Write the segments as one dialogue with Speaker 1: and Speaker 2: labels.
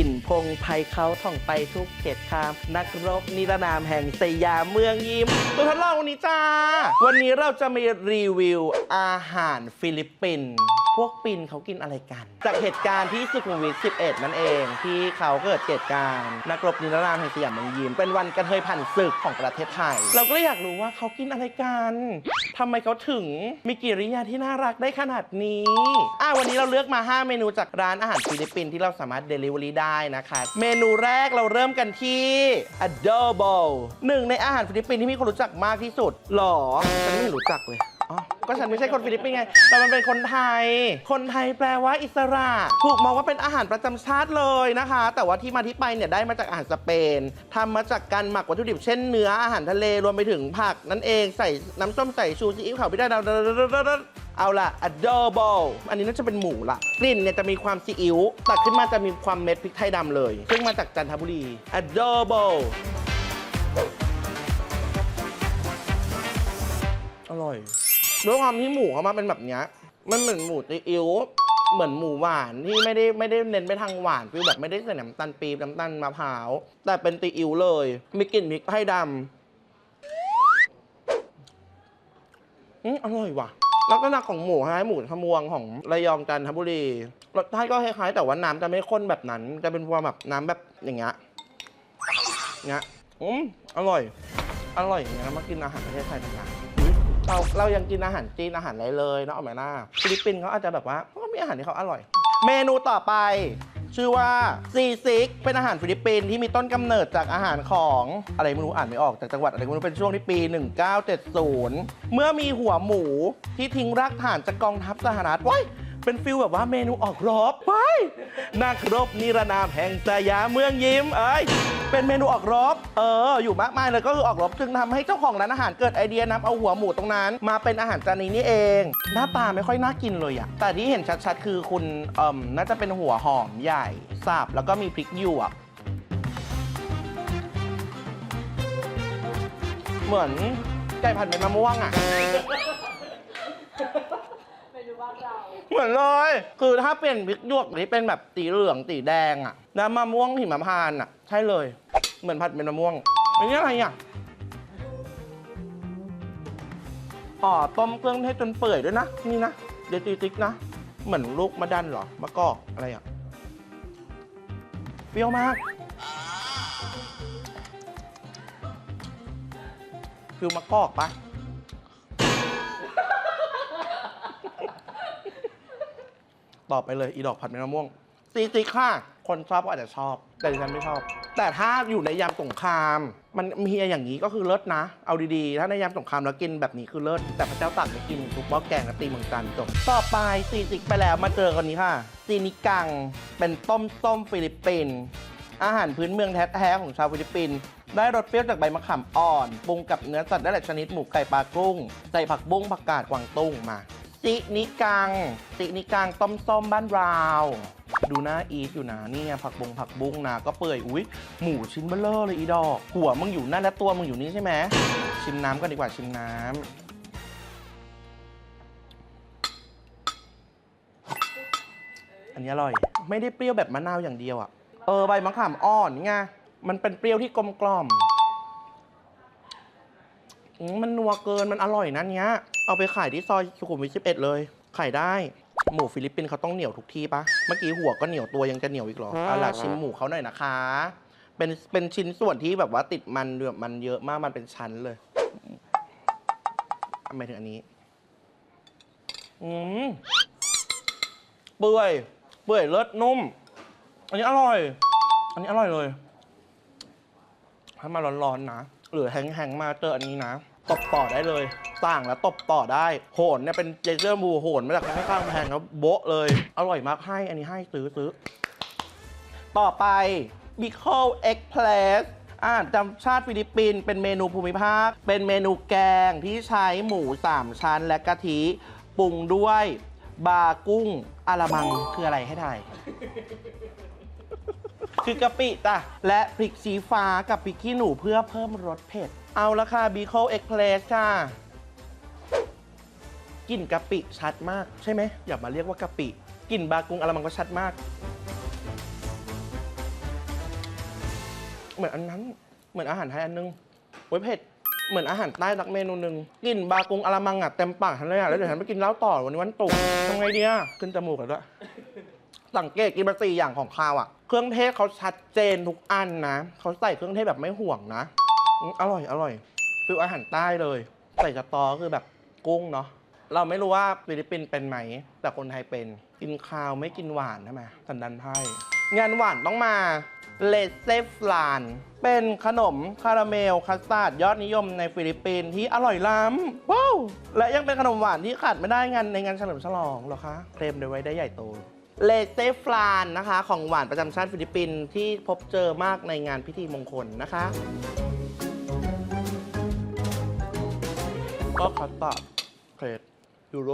Speaker 1: ถิ่นพงไพเขาท่องไปทุกเขตคาม นักรบนิรนามแห่งสยามเมืองยิ้มตัวทดลองวันนี้จ้า วันนี้เราจะมีรีวิวอาหารฟิลิปปินส์ วกปินเขากินอะไรกัน จากเหตุการณ์ที่สุขุมวิท 11 นั่นเอง ที่เขาเกิดเหตุการณ์นักรบนิรนามแห่งสยามเมืองยิ้มเป็นวันกระเทยผ่านศึกของประเทศไทย เราก็เลยอยากรู้ว่าเขากินอะไรกันทำไมเขาถึงมีกิริยาที่น่ารักได้ขนาดนี้อะวันนี้เราเลือกมา 5 เมนูจากร้านอาหารฟิลิปปินส์ที่เราสามารถเดลิเวอรี่ได้นะคะ เมนูแรกเราเริ่มกันที่ adobo หนึ่งในอาหารฟิลิปปินส์ที่มีคนรู้จักมากที่สุดหรอฉันไม่รู้จักเลยอ๋อ ก็ฉันไม่ใช่คนฟิลิปปินส์ไง แต่มันเป็นคนไทย คนไทยแปลว่าอิสระ ถูกมองว่าเป็นอาหารประจำชาติเลยนะคะ แต่ว่าที่มาที่ไปเนี่ยได้มาจากอาหารสเปนทำมาจากการหมักวัตถุดิบเช่นเนื้ออาหารทะเลรวมไปถึงผักนั่นเองใส่น้ำส้มใส่ชูซีอิ๊วขาวพี่ได้ดาวเอาล่ะ adobo อันนี้น่าจะเป็นหมูละกลิ่นเนี่ยจะมีความซีอิ๊วตัดขึ้นมาจะมีความเม็ดพริกไทยดำเลย ซึ่งมาจากจันทบุรี adobo ด้วยความที่หมูเขามาเป็นแบบเนี้ยมันเหมือนหมูตีอิ๊วเหมือนหมูหวานที่ไม่ได้ไม่ได้เน้นไปทางหวานฟิลแบบไม่ได้ใส่น้ำตาลปี๊บน้ำตาลมะพร้าวแต่เป็นตีอิ๊วเลย มีกลิ่นพริกไทยดำอืมอร่อยว่ะลักษณะของหมูคล้ายหมูขมวงของระยองจันทบุรีรสชาติก็คล้ายๆ แต่ว่าน้ำจะไม่ข้นแบบนั้น จะเป็นความแบบน้ำแบบอย่างเงี้ยเงี้ยอืมอร่อย อร่อยอย่างเงี้ยมากินอาหารประเทศไทยต่างๆ เราเรายังกินอาหารจีนอาหารอะไรเลยเนาะเอาไหมล่ะฟิลิปปินส์เขาอาจจะแบบว่าเขาก็มีอาหารที่เขาอร่อย เมนูต่อไป ชื่อว่าซีซิกเป็นอาหารฟิลิปปินส์ที่มีต้นกำเนิดจากอาหารของอะไรไม่รู้อ่านไม่ออกจากจังหวัดอะไรไม่รู้เป็นช่วงที่ปี 1970 เมื่อมีหัวหมูที่ทิ้งรากฐานจากกองทัพสหรัฐว้ายเป็นฟิลแบบว่าเมนูออกรบว้ายนักรบนิรนามแห่งสยามเมืองยิ้มเอ้ย เป็นเมนูออกรบ เออ อยู่มากมายเลยก็คือออกรบจึงทำให้เจ้าของร้านอาหารเกิดไอเดียนำเอาหัวหมูตรงนั้น มาเป็นอาหารจานนี้นี่เอง หน้าตาไม่ค่อยน่ากินเลยอะแต่ที่เห็นชัดๆ คือคุณเอ่มน่าจะเป็นหัวหอมใหญ่สับแล้วก็มีพริกหยวก เหมือนไก่ผัดเม็ดมะม่วงอะ
Speaker 2: เมนูบ้าน
Speaker 1: เหมือนเลย คือถ้าเป็นพริกหยวกที่เป็นแบบสีเหลืองสีแดงอะน้ำมะม่วงหิมพานต์อะใช่เลย เหมือนผัดเป็นมะม่วงอันนี้อะไรอะอ๋อต้มเครื่องให้จนเปื่อยด้วยนะ นี่นะ เดยวตีติ๊กนะ เหมือนลูกมะดันเหรอมะกอกอะไรอะเปรี้ยวมากฟิลมะกอกปะ ตอบไปเลยอีดอกผัดเม็ดมะม่วงซีซิกค่ะ คนชอบก็อาจจะชอบ แต่ดิฉันไม่ชอบ แต่ถ้าอยู่ในยามสงคราม มันมีอย่างนี้ก็คือเลิศนะ เอาดีๆ ถ้าในยามสงครามแล้วกินแบบนี้คือเลิศ แต่พระเจ้าตากไม่กินทุกหม้อแกงและตีเมืองจันทร์จบ ต่อไปซีซิกไปแล้วมาเจอกันนี้ค่ะซีนิกัง เป็นต้มส้มฟิลิปปินส์อาหารพื้นเมืองแท้ๆของชาวฟิลิปปินส์ได้รสเปรี้ยวจากใบมะขามอ่อนปรุงกับเนื้อสัตว์ได้หลายชนิดหมูไก่ปลากุ้งใส่ผักบุ้งผักกาดกวางตุ้งมา จินิกังจินิกังต้มส้มบ้านเรา ดูน่าอีทอยู่นะนี่ไงผักบงผักบุ้งนะก็เปื่อยอุ้ยหมูชิ้นเบลเลอร์เลยอีดอกหัวมึงอยู่นั่นและตัวมึงอยู่นี่ใช่ไหมชิมน้ำกันดีกว่าชิมน้ำอันนี้อร่อย ไม่ได้เปรี้ยวแบบมะนาวอย่างเดียวอะเออใบมะขามอ่อนนี่ไง มันเป็นเปรี้ยวที่กลมกล่อม อืมมันนัวเกินมันอร่อยนะเนี้ย เอาไปขายที่ซอยสุขุมวิท11 เลย ขายได้ หมูฟิลิปปินส์เขาต้องเหนียวทุกที่ปะเมื่อกี้หัวก็เหนียวตัวยังจะเหนียวอีกเหรอเอาล่ะชิมหมูเขาหน่อยนะคะ เป็นเป็นชิ้นส่วนที่แบบว่าติดมันแบบมันเยอะมากมันเป็นชั้นเลยทำไมถึงอันนี้ อืม เปื่อย เปื่อยเลิศนุ่ม อันนี้อร่อย อันนี้อร่อยเลย ถ้ามาร้อนๆนะ หรือแห้งๆมาเจออันนี้นะ ตบต่อได้เลยสั่งแล้วตบต่อได้ โหนเนี่ยเป็นเจเจอร์มูโหนมาจากข้างๆแพงแล้วโบะเลย อร่อยมากให้อันนี้ให้ซื้อซื้อ ต่อไป b i c o Egg p l a t e อาหารจำชาติฟิลิปปินส์เป็นเมนูภูมิภาค เป็นเมนูแกงที่ใช้หมู 3 ชั้นและกะทิปรุงด้วย บากุ้งอารามังคืออะไรให้ทาย คือกะปิจ้ะและพริกชี้ฟ้ากับพริกขี้หนูเพื่อเพิ่มรสเผ็ด เอาละค่ะบีโคเอ็กเพลสค่ะกลิ่นกะปิชัดมากใช่ไหมอย่ามาเรียกว่ากะปิกลิ่นบากุงอะไรมันก็ชัดมาก เหมือนอันนั้นเหมือนอาหารไทยอันนึงโอ้ยเผ็ดเหมือนอาหารใต้สักเมนูหนึ่งกลิ่นบากุงอะลามังอะเต็มปากฉันเลยอะแล้วเดี๋ยวฉันไปกินเหล้าต่อวันนี้วันตุกทำไงดีอะขึ้นจมูกแล้วด้วยสังเกตกินมาสี่อย่างของข้าวอะ เครื่องเทศเขาชัดเจนทุกอันนะเขาใส่เครื่องเทศแบบไม่ห่วงนะอืมอร่อยอร่อยฟิลอาหารใต้เลย ใส่กระตอคือแบบกุ้งเนาะเราไม่รู้ว่าฟิลิปปินส์เป็นไหม แต่คนไทยเป็น กินข้าวไม่กินหวานใช่ไหมสันดันไพ่งานหวานต้องมาเลเซฟลาน เป็นขนมคาราเมลคัสตาร์ดยอดนิยมในฟิลิปปินส์ที่อร่อยล้ำว้าวและยังเป็นขนมหวานที่ขาดไม่ได้งานในงานเฉลิมฉลองเหรอคะ เคลมได้ไว้ได้ใหญ่โต เลเซฟลานนะคะ ของหวานประจำชาติฟิลิปปินส์ที่พบเจอมากในงานพิธีมงคลนะคะ ก็คัสตาร์ดเครดยูโร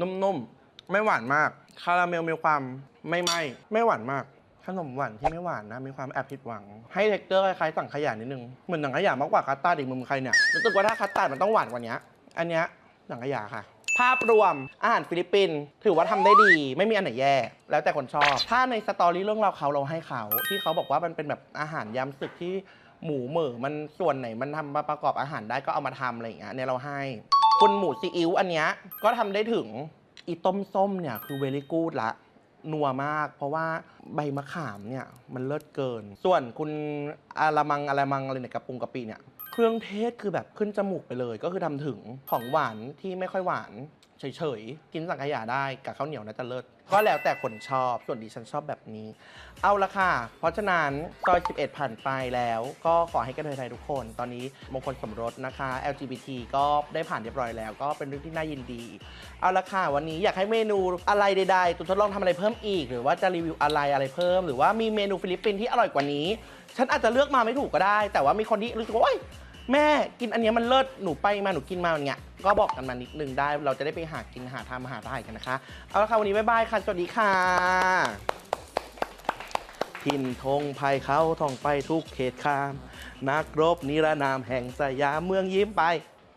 Speaker 1: นุ่มๆ ไม่หวานมาก คาราเมลมีความไม่ไหม้ไม่หวานมาก ขนมหวานที่ไม่หวานนะ มีความแอบผิดหวัง ให้เท็กเจอร์คล้ายๆสังขยานิดนึง เหมือนสังขยามากกว่าคัสตาร์ดอีกมุมใครเนี่ยรู้สึกว่าถ้าคัสตาร์ดมันต้องหวานกว่านี้อันเนี้ยสังขยาค่ะ ภาพรวมอาหารฟิลิปปินส์ถือว่าทำได้ดี ไม่มีอันไหนแย่ แล้วแต่คนชอบ ถ้าในสตอรี่เรื่องราวเขาเราให้เขา ที่เขาบอกว่ามันเป็นแบบอาหารยำศึกที่หมูเหม่อมันส่วนไหนมันทำมาประกอบอาหารได้ก็เอามาทำอะไรอย่างเงี้ยเนี่ยเราให้คุณหมูซีอิ๊วอันเนี้ยก็ทำได้ถึงอีต้มส้มเนี่ยคือเวลี่กูดละนัวมาก เพราะว่าใบมะขามเนี่ยมันเลิศเกิน ส่วนคุณอาละมังอาละมังอะไรเนี่ยกระปุงกะปิเนี่ย เครื่องเทศคือแบบขึ้นจมูกไปเลย ก็คือทำถึงของหวานที่ไม่ค่อยหวาน เฉยๆ กินสังขยาได้กับข้าวเหนียวน่าจะเลิศก็แล้วแต่คนชอบส่วนดิฉันชอบแบบนี้ เอาละค่ะ เพราะฉะนั้นซอย 11 ผ่านไปแล้ว ก็ขอให้กันเทยไทยทุกคน ตอนนี้มงคลสมรสนะคะ LGBT ก็ได้ผ่านเรียบร้อยแล้ว ก็เป็นเรื่องที่น่ายินดี เอาละค่ะ วันนี้อยากให้เมนูอะไรใดๆตุนทดลองทำอะไรเพิ่มอีก หรือว่าจะรีวิวอะไรอะไรเพิ่ม หรือว่ามีเมนูฟิลิปปินส์ที่อร่อยกว่านี้ ฉันอาจจะเลือกมาไม่ถูกก็ได้ แต่ว่ามีคนที่รู้สึกว่า แม่กินอันเนี้ยมันเลิศหนูไปมาหนูกินมาอย่างเงี้ยก็บอกกันมานิดนึงได้ เราจะได้ไปหากินหาทำหาได้กันนะคะ เอาละค่ะวันนี้บ๊ายบายค่ะสวัสดีค่ะทินธงภัยเขาท่องไปทุกเขตคาม นักรบนิรนามแห่งสยามเมืองยิ้มไป